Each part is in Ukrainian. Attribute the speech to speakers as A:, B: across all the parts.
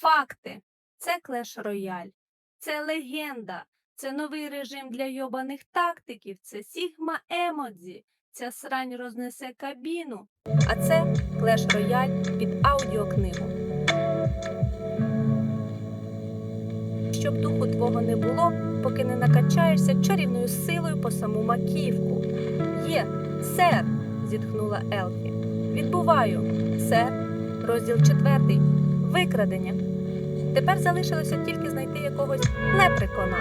A: Факти. Це Клеш Рояль. Це легенда. Це новий режим для йобаних тактиків. Це Сігма Емодзі. Ця срань рознесе кабіну. А це Клеш Рояль під аудіокнигу. Щоб духу твого не було, поки не накачаєшся чарівною силою по саму маківку. Є, сер, зітхнула Елфі. Відбуваю, сер. Розділ четвертий. Викрадення. Тепер залишилося тільки знайти якогось лепрекона,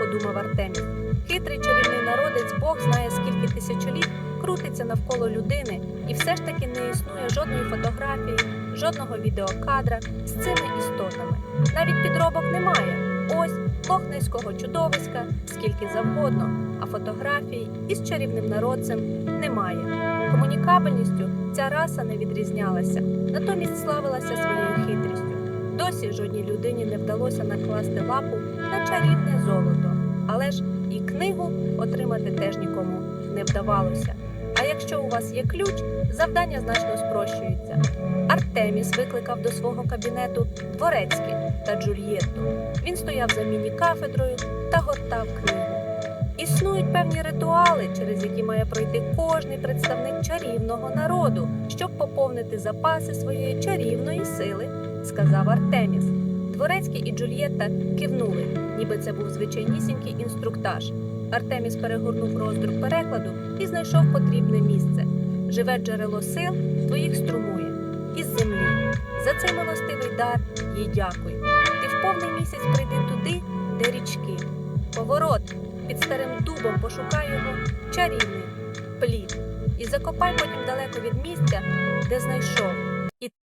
A: подумав Артемій. Хитрий чарівний народець, Бог знає скільки тисячоліть, крутиться навколо людини, і все ж таки не існує жодної фотографії, жодного відеокадра з цими істотами. Навіть підробок немає. Ось лохнеського чудовиська, скільки завгодно, а фотографій із чарівним народцем немає. Комунікабельністю ця раса не відрізнялася, натомість славилася своєю хитрістю. Вдалося накласти лапу на чарівне золото, але ж і книгу отримати теж нікому не вдавалося. А якщо у вас є ключ, завдання значно спрощується. Артеміс викликав до свого кабінету Дворецькі та Джульєтту. Він стояв за міні-кафедрою та гортав книгу. Існують певні ритуали, через які має пройти кожний представник чарівного народу, щоб поповнити запаси своєї чарівної сили, сказав Артеміс. Дворецький і Джульєтта кивнули, ніби це був звичайнісінький інструктаж. Артеміс перегорнув роздрук перекладу і знайшов потрібне місце. Живе джерело сил твоїх струмує із землі. За цей милостивий дар їй дякуй. Ти в повний місяць прийди туди, де річки. Поворот під старим дубом пошукай його чарівний плід і закопай потім далеко від місця, де знайшов.